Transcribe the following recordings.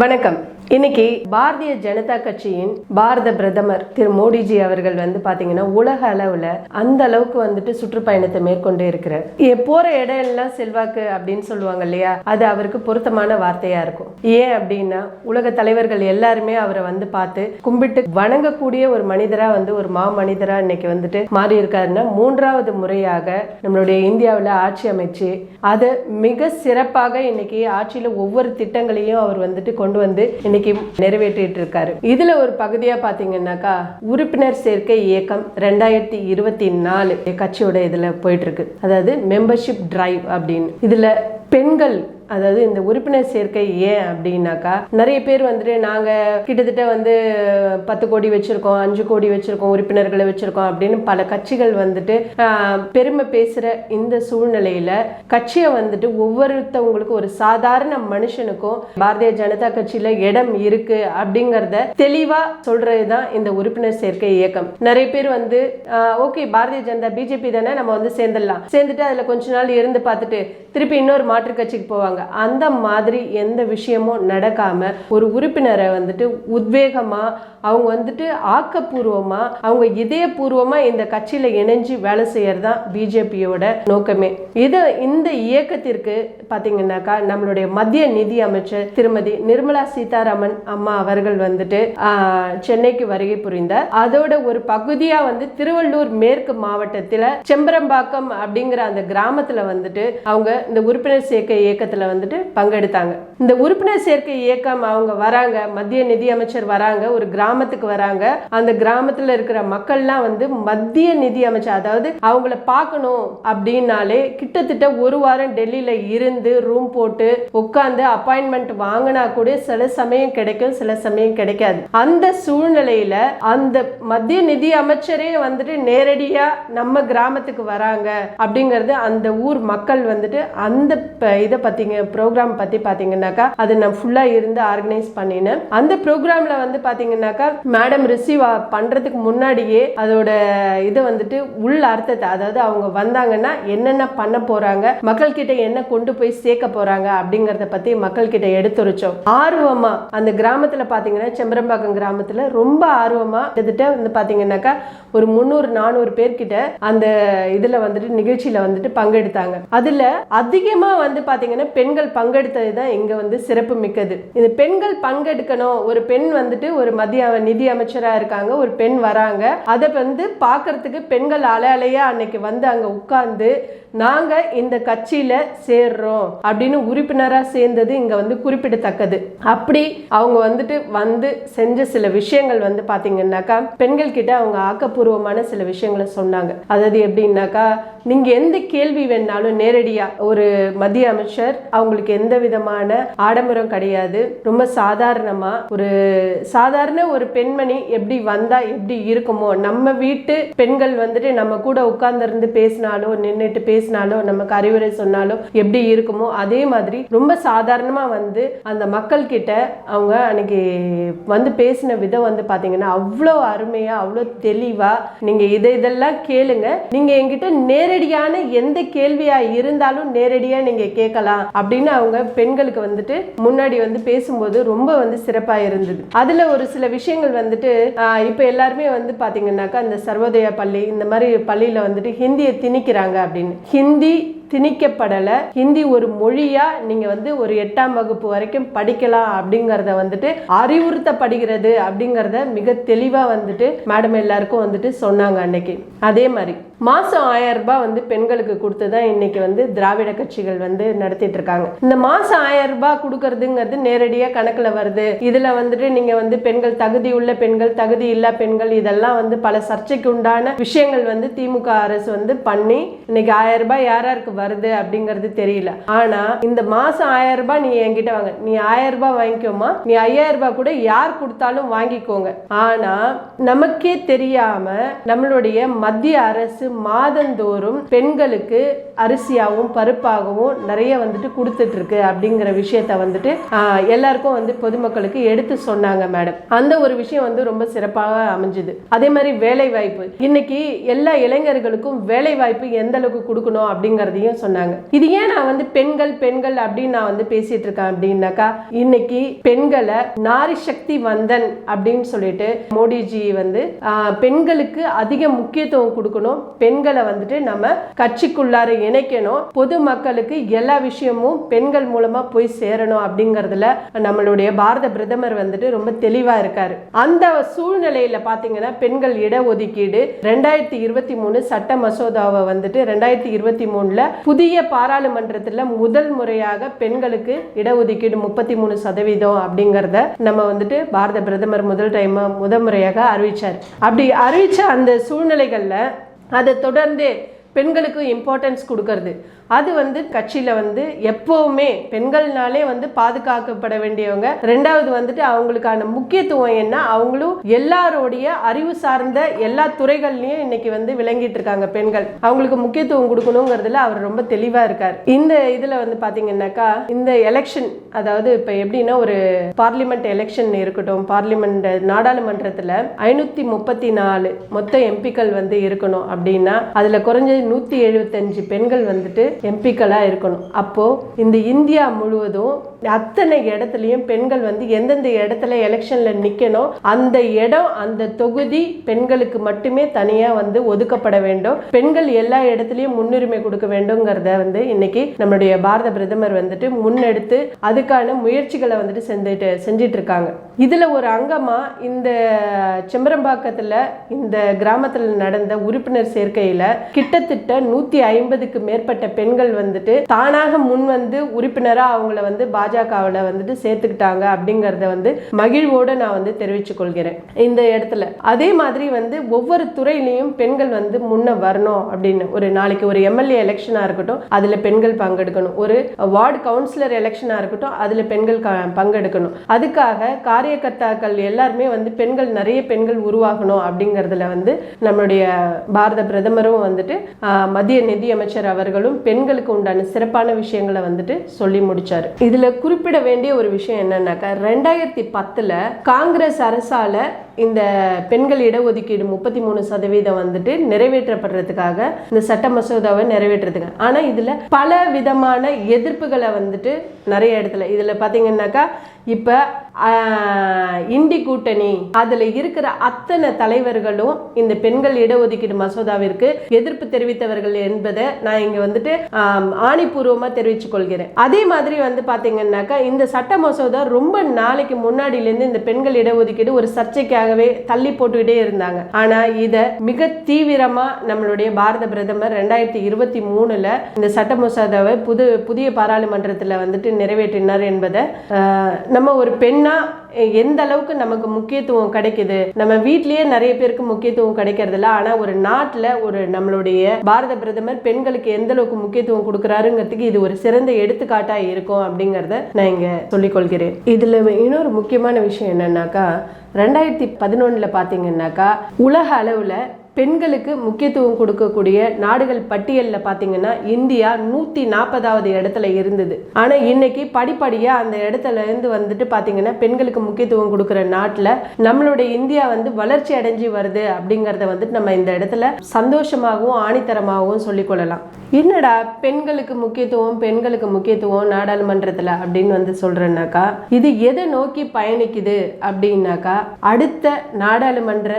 வணக்கம். இன்னைக்கு பாரதிய ஜனதா கட்சியின் பாரத பிரதமர் திரு மோடிஜி அவர்கள் வந்து பாத்தீங்கன்னா உலக அளவுல அந்த அளவுக்கு வந்துட்டு சுற்றுப்பயணத்தை மேற்கொண்டு இருக்கிறார். போற இடம் எல்லாம் செல்வாக்கு அப்படின்னு சொல்லுவாங்க இல்லையா? அது அவருக்கு பொருத்தமான வார்த்தையா இருக்கும். ஏன் அப்படின்னா உலக தலைவர்கள் எல்லாருமே அவரை வந்து பார்த்து கும்பிட்டு வணங்கக்கூடிய ஒரு மனிதரா வந்து ஒரு மா மனிதரா இன்னைக்கு வந்துட்டு மாறி இருக்காருன்னா மூன்றாவது முறையாக நம்மளுடைய இந்தியாவில் ஆட்சி அமைச்சு அதை மிக சிறப்பாக இன்னைக்கு ஆட்சியில ஒவ்வொரு திட்டங்களையும் அவர் வந்துட்டு கொண்டு வந்து இன்னைக்கு நிறைவேற்றிட்டு இருக்காரு இதுல ஒரு பகுதியா பாத்தீங்கன்னாக்கா உறுப்பினர் சேர்க்கை இயக்கம் ரெண்டாயிரத்தி இருபத்தி நாலு கட்சியோட இதுல போயிட்டு இருக்கு அதாவது மெம்பர்ஷிப் டிரைவ் அப்படின்னு. இதுல பெண்கள் அதாவது இந்த உறுப்பினர் சேர்க்கை ஏன் அப்படின்னாக்கா நிறைய பேர் வந்துட்டு நாங்கள் கிட்டத்தட்ட வந்து பத்து கோடி வச்சுருக்கோம் அஞ்சு கோடி வச்சுருக்கோம் உறுப்பினர்களை வச்சுருக்கோம் அப்படின்னு பல கட்சிகள் வந்துட்டு பெருமை பேசுகிற இந்த சூழ்நிலையில் கட்சியை வந்துட்டு ஒவ்வொருத்தவங்களுக்கும் ஒரு சாதாரண மனுஷனுக்கும் பாரதிய ஜனதா கட்சியில் இடம் இருக்கு தெளிவாக சொல்கிறது தான் இந்த உறுப்பினர் சேர்க்கை இயக்கம். நிறைய பேர் வந்து ஓகே பாரதிய ஜனதா பிஜேபி தானே நம்ம வந்து சேர்ந்துடலாம். சேர்ந்துட்டு அதில் கொஞ்ச நாள் இருந்து பார்த்துட்டு திருப்பி இன்னொரு மாற்று கட்சிக்கு போவாங்க. அந்த மாதிரி எந்த விஷயமும் நடக்காம ஒரு உறுப்பினரை வந்துட்டு உத்வேகமா அவங்க வந்துட்டு ஆக்கப்பூர்வமா அவங்க இதயபூர்வமா இந்த கட்சியில இணைஞ்சு வேலை செய்யறது தான் பிஜேபியோட நோக்கமே. இது இந்த இயக்கத்திற்கு பாத்தீங்கன்னாக்கா நம்மளுடைய மத்திய நிதி அமைச்சர் திருமதி நிர்மலா சீதாராமன் அம்மா அவர்கள் வந்துட்டு சென்னைக்கு வருகை புரிந்தார். அதோட ஒரு பகுதியா வந்து திருவள்ளூர் மேற்கு மாவட்டத்தில் செம்பரம்பாக்கம் அப்படிங்கிற அந்த கிராமத்துல வந்துட்டு அவங்க இந்த உறுப்பினர் சேர்க்கை இயக்கத்துல வந்துட்டு பங்கெடுத்தாங்க. இந்த உறுப்பினர் சேர்க்கை இயக்கம் அவங்க வராங்க. மத்திய நிதி அமைச்சர் வராங்க. ஒரு கிராமத்துக்கு வராங்க. அந்த கிராமத்துல இருக்கிற மக்கள்லாம் வந்து மத்திய நிதி அமைச்சர் அதாவது அவங்கள பார்க்கணும் அப்படின்னாலே கிட்டத்தட்ட ஒரு வாரம் டெல்லியில இருந்து ரூம் போட்டு உட்கார்ந்து அப்பாயின்மெண்ட் வாங்கினா கூட சில சமயம் கிடைக்கும் சில சமயம் கிடைக்காது. அந்த சூழ்நிலையில அந்த மத்திய நிதி அமைச்சரே வந்துட்டு நேரடியா நம்ம கிராமத்துக்கு வராங்க அப்படிங்கறது அந்த ஊர் மக்கள் வந்துட்டு அந்த இதை பத்திங்க ப்ரோக்ராம் பத்தி பாத்தீங்கன்னாக்கா அதை நான் ஃபுல்லா இருந்து ஆர்கனைஸ் பண்ணினேன். அந்த ப்ரோக்ராம்ல வந்து பாத்தீங்கன்னாக்கா மேடம் ரிசீவ் பண்றதுக்கு முன்னாடியே அதோட இதை வந்துட்டு உள் அர்த்தத்தை அதாவது அவங்க வந்தாங்கன்னா என்னென்ன பண்ண போறாங்க மக்கள் கிட்ட என்ன கொண்டு போய் சேர்க்க போறாங்க அப்படிங்கறத பத்தி மக்கள் கிட்ட எடுத்துரைச்சோம். ஆர்வமா அந்த கிராமத்துல பாத்தீங்கன்னா செம்பரம்பாக்கம் கிராமத்துல ரொம்ப ஆர்வமா கிட்டத்தட்ட வந்து பாத்தீங்கன்னாக்கா ஒரு முந்நூறு நானூறு பேர்கிட்ட அந்த இதுல வந்துட்டு நிகழ்ச்சியில வந்துட்டு பங்கெடுத்தாங்க. அதுல அதிகமா வந்து பாத்தீங்கன்னா பெண்கள் பங்கெடுத்தது தான் இங்கே வந்து சிறப்பு மிக்கது. இது பெண்கள் பங்கெடுக்கணும். ஒரு பெண் வந்துட்டு ஒரு மத்திய நிதி அமைச்சராக இருக்காங்க. ஒரு பெண் வராங்க. அதை வந்து பார்க்கறதுக்கு பெண்கள் அலை அலையா அன்னைக்கு வந்து அங்கே உட்கார்ந்து நாங்க இந்த கட்சியில சேர்றோம். அப்படின்னு உறுப்பினரா சேர்ந்தது இங்க வந்து குறிப்பிடத்தக்கது. அப்படி அவங்க வந்துட்டு வந்து செஞ்ச சில விஷயங்கள் வந்து பாத்தீங்கன்னாக்கா பெண்கள் கிட்ட அவங்க ஆக்கப்பூர்வமான சில விஷயங்களை சொன்னாங்க. அதாவது எப்படின்னாக்கா நீங்க எந்த கேள்வி வேணாலும் நேரடியா ஒரு மத்திய அமைச்சர் அவங்களுக்கு எந்த விதமான ஆடம்பரம் கிடையாது. ரொம்ப சாதாரணமா ஒரு சாதாரண ஒரு பெண்மணி எப்படி வந்தா எப்படி இருக்குமோ நம்ம வீட்டு பெண்கள் வந்துட்டு நம்ம கூட உட்கார்ந்து இருந்து பேசினாலோ நின்னுட்டு பேசினாலோ நமக்கு அறிவுரை சொன்னாலோ எப்படி இருக்குமோ அதே மாதிரி ரொம்ப சாதாரணமா வந்து அந்த மக்கள் கிட்ட அவங்க அன்னைக்கு வந்து பேசின விதம் வந்து பாத்தீங்கன்னா அவ்வளோ அருமையா அவ்வளோ தெளிவா நீங்க இதை இதெல்லாம் கேளுங்க. நீங்க என்கிட்ட நேரடியான எந்த கேள்வியா இருந்தாலும் நேரடியா நீங்க கேட்கலாம். அப்படின்னு அவங்க பெண்களுக்கு வந்துட்டு முன்னாடி வந்து பேசும்போது ரொம்ப வந்து சிறப்பா இருந்தது. அதுல ஒரு சில விஷயங்கள் வந்துட்டு இப்போ இப்ப எல்லாருமே வந்து பாத்தீங்கன்னாக்கா அந்த சர்வோதய பள்ளி இந்த மாதிரி பள்ளியில வந்துட்டு ஹிந்தியை திணிக்கிறாங்க அப்படின்னு. ஹிந்தி திணிக்கப்படலை. ஹிந்தி ஒரு மொழியா நீங்க வந்து ஒரு எட்டாம் வகுப்பு வரைக்கும் படிக்கலாம் அப்படிங்கறத வந்துட்டு அறிவுறுத்தப்படுகிறது அப்படிங்கறத மிக தெளிவா வந்துட்டு மேடம் எல்லாருக்கும் வந்துட்டு சொன்னாங்க அன்னைக்கு. அதே மாதிரி மாசம் ஆயிரம் ரூபாய் வந்து பெண்களுக்கு கொடுத்துதான் இன்னைக்கு வந்து திராவிட கட்சிகள் வந்து நடத்திட்டு இருக்காங்க. இந்த மாசம் ஆயிரம் ரூபாய் கொடுக்கறதுங்கிறது நேரடியா கணக்குல வருது. இதுல வந்துட்டு நீங்க வந்து பெண்கள் தகுதி உள்ள பெண்கள் தகுதி இல்லா பெண்கள் இதெல்லாம் வந்து பல சர்ச்சைக்கு உண்டான விஷயங்கள் வந்து திமுக அரசு வந்து பண்ணி இன்னைக்கு ஆயிரம் ரூபாய் யார் யாருக்கு வருது அப்படிங்கிறது தெரியல. ஆனா இந்த மாசம் ஆயிரம் ரூபாய் நீ என்கிட்ட வாங்க. நீ ஆயிரம் ரூபாய் வாங்கிக்கோமா நீ ஐயாயிரம் ரூபாய் கூட யார் கொடுத்தாலும் வாங்கிக்கோங்க. ஆனா நமக்கே தெரியாம நம்மளுடைய மத்திய அரசு மாதந்தோறும் பெண்களுக்கு அரிசியாகவும் பருப்பாகவும் நிறைய வந்துட்டு கொடுத்துட்டு இருக்கு அப்படிங்கிற விஷயத்த வந்துட்டு எல்லாருக்கும் வந்து பொதுமக்களுக்கு எடுத்து சொன்னாங்க மேடம். அந்த ஒரு விஷயம் வந்து ரொம்ப சிறப்பாக அமைஞ்சுது. அதே மாதிரி வேலை வாய்ப்பு இன்னைக்கு எல்லா இளைஞர்களுக்கும் வேலை வாய்ப்பு எந்த அளவுக்கு கொடுக்கணும் அப்படிங்கறது விஷயங்களையும் சொன்னாங்க. இது ஏன் நான் வந்து பெண்கள் பெண்கள் அப்படின்னு நான் வந்து பேசிட்டு இருக்கேன் அப்படின்னாக்கா இன்னைக்கு பெண்களை நாரி சக்தி வந்தன் அப்படின்னு சொல்லிட்டு மோடிஜி வந்து பெண்களுக்கு அதிக முக்கியத்துவம் கொடுக்கணும். பெண்களை வந்துட்டு நம்ம கட்சிக்குள்ளார இணைக்கணும். பொது மக்களுக்கு எல்லா விஷயமும் பெண்கள் மூலமா போய் சேரணும் அப்படிங்கறதுல நம்மளுடைய பாரத பிரதமர் வந்துட்டு ரொம்ப தெளிவா இருக்காரு. அந்த சூழ்நிலையில பாத்தீங்கன்னா பெண்கள் இடஒதுக்கீடு ரெண்டாயிரத்தி இருபத்தி மூணு சட்ட மசோதாவை வந்துட்டு ரெண்டாயிரத்தி இருபத்தி மூணுல புதிய பாராளுமன்றத்துல முதல் முறையாக பெண்களுக்கு இடஒதுக்கீடு முப்பத்தி மூணு சதவீதம் அப்படிங்கிறத நம்ம வந்துட்டு பாரத பிரதமர் முதல் டைம் முதல் முறையாக அறிவிச்சார். அப்படி அறிவிச்ச அந்த சூழ்நிலைகள்ல அதை தொடர்ந்து பெண்களுக்கு இம்பார்ட்டன்ஸ் கொடுக்கறது. அது வந்து கட்சியில் வந்து எப்போவுமே பெண்கள்னாலே வந்து பாதுகாக்கப்பட வேண்டியவங்க. ரெண்டாவது வந்துட்டு அவங்களுக்கான முக்கியத்துவம் என்ன? அவங்களும் எல்லாரோடைய அறிவு சார்ந்த எல்லா துறைகள்லயும் இன்னைக்கு வந்து விளங்கிட்டு இருக்காங்க பெண்கள். அவங்களுக்கு முக்கியத்துவம் கொடுக்கணுங்கிறதுல அவர் ரொம்ப தெளிவா இருக்கார். இந்த இதுல வந்து பாத்தீங்கன்னாக்கா இந்த எலெக்ஷன் அதாவது இப்ப எப்படின்னா ஒரு பார்லிமெண்ட் எலெக்ஷன் இருக்கட்டும் பார்லிமெண்ட் நாடாளுமன்றத்துல ஐநூத்தி முப்பத்தி நாலு மொத்த எம்பிக்கள் வந்து இருக்கணும் அப்படின்னா அதுல குறைஞ்ச நூத்தி எழுபத்தஞ்சு பெண்கள் வந்துட்டு எம்பிக்களா இருக்கணும். அப்போ இந்த இந்தியா முழுவதும் அத்தனை இடத்துலையும் பெண்கள் வந்து எந்தெந்த இடத்துல எலெக்ஷன்ல நிக்கணும் அந்த இடம் அந்த தொகுதி பெண்களுக்கு மட்டுமே தனியா வந்து ஒதுக்கப்பட வேண்டும். பெண்கள் எல்லா இடத்துலையும் முன்னுரிமை கொடுக்க வேண்டும்ங்கிறத வந்து இன்னைக்கு நம்மளுடைய பாரத பிரதமர் வந்துட்டு முன்னெடுத்து அதுக்கான முயற்சிகளை வந்துட்டு செஞ்சுட்டு செஞ்சிட்டு இருக்காங்க. இதில் ஒரு அங்கமாக இந்த செம்பரம்பாக்கத்தில் இந்த கிராமத்தில் நடந்த உறுப்பினர் சேர்க்கையில் கிட்டத்தட்ட நூற்றி ஐம்பதுக்கு மேற்பட்ட பெண்கள் வந்துட்டு தானாக முன் வந்து உறுப்பினராக அவங்கள வந்து பாஜகவில் வந்துட்டு சேர்த்துக்கிட்டாங்க அப்படிங்கிறத வந்து மகிழ்வோடு நான் வந்து தெரிவித்துக் கொள்கிறேன். இந்த இடத்துல. அதே மாதிரி வந்து ஒவ்வொரு துறையிலையும் பெண்கள் வந்து முன்ன வரணும் அப்படின்னு. ஒரு நாளைக்கு ஒரு எம்எல்ஏ எலெக்ஷனாக இருக்கட்டும் அதில் பெண்கள் பங்கெடுக்கணும். ஒரு வார்டு கவுன்சிலர் எலெக்ஷனாக இருக்கட்டும் அதில் பெண்கள் பங்கெடுக்கணும். அதுக்காக காரியகர்த்தாக்கள் எல்லாருமே வந்து பெண்கள் நிறைய பெண்கள் உருவாகணும் அப்படிங்கறதுல வந்து நம்மளுடைய பாரத பிரதமரும் வந்துட்டு மத்திய நிதி அமைச்சர் அவர்களும் பெண்களுக்கு உண்டான சிறப்பான விஷயங்களை வந்துட்டு சொல்லி முடிச்சாரு. இதுல குறிப்பிட வேண்டிய ஒரு விஷயம் என்னன்னாக்கா ரெண்டாயிரத்தி பத்துல காங்கிரஸ் அரசால இந்த பெண்கள் இடஒதுக்கீடு முப்பத்தி மூணு சதவீதம் வந்துட்டு நிறைவேற்றப்படுறதுக்காக இந்த சட்ட மசோதாவை நிறைவேற்றுறதுக்கு. ஆனா இதுல பல விதமான எதிர்ப்புகளை வந்துட்டு நிறைய இடத்துல. இதுல பாத்தீங்கன்னாக்கா இப்ப இண்டி கூட்டணி அதுல இருக்கிற அத்தனை தலைவர்களும் இந்த பெண்கள் இடஒதுக்கீடு மசோதாவிற்கு எதிர்ப்பு தெரிவித்தவர்கள் என்பதை நான் இங்க வந்துட்டு ஆணிபூர்வமாக ஆணிபூர்வமா தெரிவித்துக் கொள்கிறேன். அதே மாதிரி வந்து பாத்தீங்கன்னாக்கா இந்த சட்ட மசோதா ரொம்ப நாளைக்கு முன்னாடியிலேருந்து இந்த பெண்கள் இடஒதுக்கீடு ஒரு சர்ச்சைக்காகவே தள்ளி போட்டுக்கிட்டே இருந்தாங்க. ஆனா இத மிக தீவிரமா நம்மளுடைய பாரத பிரதமர் ரெண்டாயிரத்தி இருபத்தி மூணுல இந்த சட்ட மசோதாவை புது புதிய பாராளுமன்றத்துல வந்துட்டு நிறைவேற்றினார் என்பதை நம்ம ஒரு பெண்ணா எந்த அளவுக்கு நமக்கு முக்கியத்துவம் கிடைக்குது? நம்ம வீட்லயே நிறைய பேருக்கு முக்கியத்துவம் கிடைக்கிறது இல்ல ஆனா ஒரு நாட்டுல ஒரு நம்மளுடைய பாரத பிரதமர் பெண்களுக்கு எந்த அளவுக்கு முக்கியத்துவம் கொடுக்கறாருங்கிறதுக்கு இது ஒரு சிறந்த எடுத்துக்காட்டா இருக்கும் அப்படிங்கறத நான் இங்க சொல்லிக் கொள்கிறேன் இதுல இன்னொரு முக்கியமான விஷயம் என்னன்னாக்கா ரெண்டாயிரத்தி பதினொன்றில் பார்த்தீங்கன்னாக்கா உலக அளவில் பெண்களுக்கு முக்கியத்துவம் கொடுக்கக்கூடிய நாடுகள் பட்டியலில் பார்த்தீங்கன்னா இந்தியா நூற்றி நாற்பதாவது இடத்துல இருந்தது. ஆனால் இன்னைக்கு படிப்படியாக அந்த இடத்துல இருந்து வந்துட்டு பார்த்தீங்கன்னா பெண்களுக்கு முக்கியத்துவம் கொடுக்குற நாட்டில் நம்மளுடைய இந்தியா வந்து வளர்ச்சி அடைஞ்சு வருது அப்படிங்கிறத வந்துட்டு நம்ம இந்த இடத்துல சந்தோஷமாகவும் ஆணித்தரமாகவும் சொல்லிக்கொள்ளலாம் என்னடா பெண்களுக்கு முக்கியத்துவம் பெண்களுக்கு முக்கியத்துவம் நாடாளுமன்றத்தில் அப்படின்னு வந்து சொல்கிறேன்னாக்கா இது எதை நோக்கி பயணிக்குது அப்படின்னாக்கா அடுத்த நாடாளுமன்ற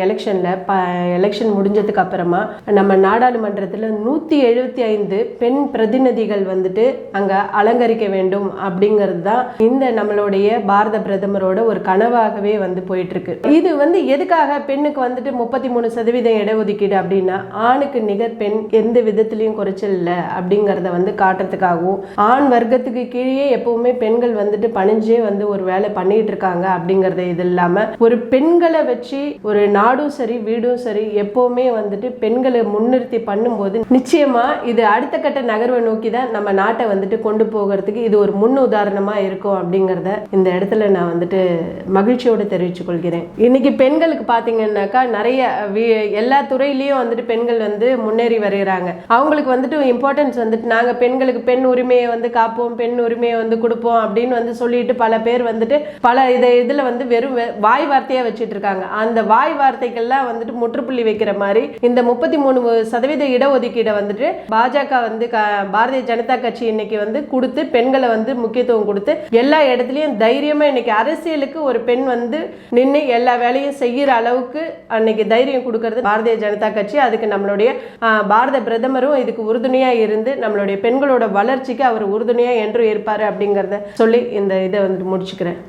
எலெக்ஷனில் ப எலெக்ஷன் முடிஞ்சதுக்கு அப்புறமா நம்ம நாடாளுமன்றத்தில் நூத்தி எழுபத்தி ஐந்து பெண் பிரதிநிதிகள் வந்துட்டு அங்க அலங்கரிக்க வேண்டும் அப்படிங்கிறது தான் இந்த நம்மளுடைய பாரத பிரதமரோட ஒரு கனவாகவே வந்து போயிட்டு இருக்கு இது வந்து எதுக்காக பெண்ணுக்கு வந்துட்டு முப்பத்தி மூணு சதவீதம் இடஒதுக்கீடு அப்படின்னா ஆணுக்கு நிகர் பெண் எந்த விதத்துலையும் குறைச்சல் இல்லை அப்படிங்கிறத வந்து காட்டுறதுக்காகவும் ஆண் வர்க்கத்துக்கு கீழே எப்பவுமே பெண்கள் வந்துட்டு பணிஞ்சே வந்து ஒரு வேலை பண்ணிட்டு இருக்காங்க அப்படிங்கறது இது இல்லாம ஒரு பெண்களை வச்சு ஒரு நாடும் சரி வீடும் சரி எப்போவுமே வந்துட்டு பெண்களை முன்னிறுத்தி பண்ணும்போது நிச்சயமா இது அடுத்த கட்ட நகர்வை நோக்கி தான் நம்ம நாட்டை வந்துட்டு கொண்டு போகிறதுக்கு இது ஒரு முன் உதாரணமா இருக்கும் அப்படிங்கறத இந்த இடத்துல நான் வந்துட்டு மகிழ்ச்சியோடு தெரிவித்துக் கொள்கிறேன். இன்னைக்கு பெண்களுக்கு பாத்தீங்கன்னாக்கா நிறைய எல்லா துறையிலையும் வந்துட்டு பெண்கள் வந்து முன்னேறி வருகிறாங்க. அவங்களுக்கு வந்துட்டு இம்பார்ட்டன்ஸ் வந்துட்டு நாங்க பெண்களுக்கு பெண் உரிமையை வந்து காப்போம் பெண் உரிமையை வந்து கொடுப்போம் அப்படின்னு வந்து சொல்லிட்டு பல பேர் வந்துட்டு பல இதை இதுல வந்து வெறும் வெ- வாய் வார்த்தையாக வச்சுட்டு இருக்காங்க. அந்த வாய் வார்த்தைகள்லாம் வந்துட்டு முற்றுப்புள்ளி முற்றுப்புள்ளி வைக்கிற மாதிரி இந்த முப்பத்தி மூணு சதவீத இடஒதுக்கீடை வந்துட்டு பாஜக வந்து பாரதிய ஜனதா கட்சி இன்னைக்கு வந்து கொடுத்து பெண்களை வந்து முக்கியத்துவம் கொடுத்து எல்லா இடத்துலயும் தைரியமா இன்னைக்கு அரசியலுக்கு ஒரு பெண் வந்து நின்று எல்லா வேலையும் செய்யற அளவுக்கு அன்னைக்கு தைரியம் கொடுக்கறது பாரதிய ஜனதா கட்சி. அதுக்கு நம்மளுடைய பாரத பிரதமரும் இதுக்கு உறுதுணையா இருந்து நம்மளுடைய பெண்களோட வளர்ச்சிக்கு அவர் உறுதுணையா என்றும் இருப்பாரு அப்படிங்கறத சொல்லி இந்த இதை வந்து முடிச்சுக்கிறேன்.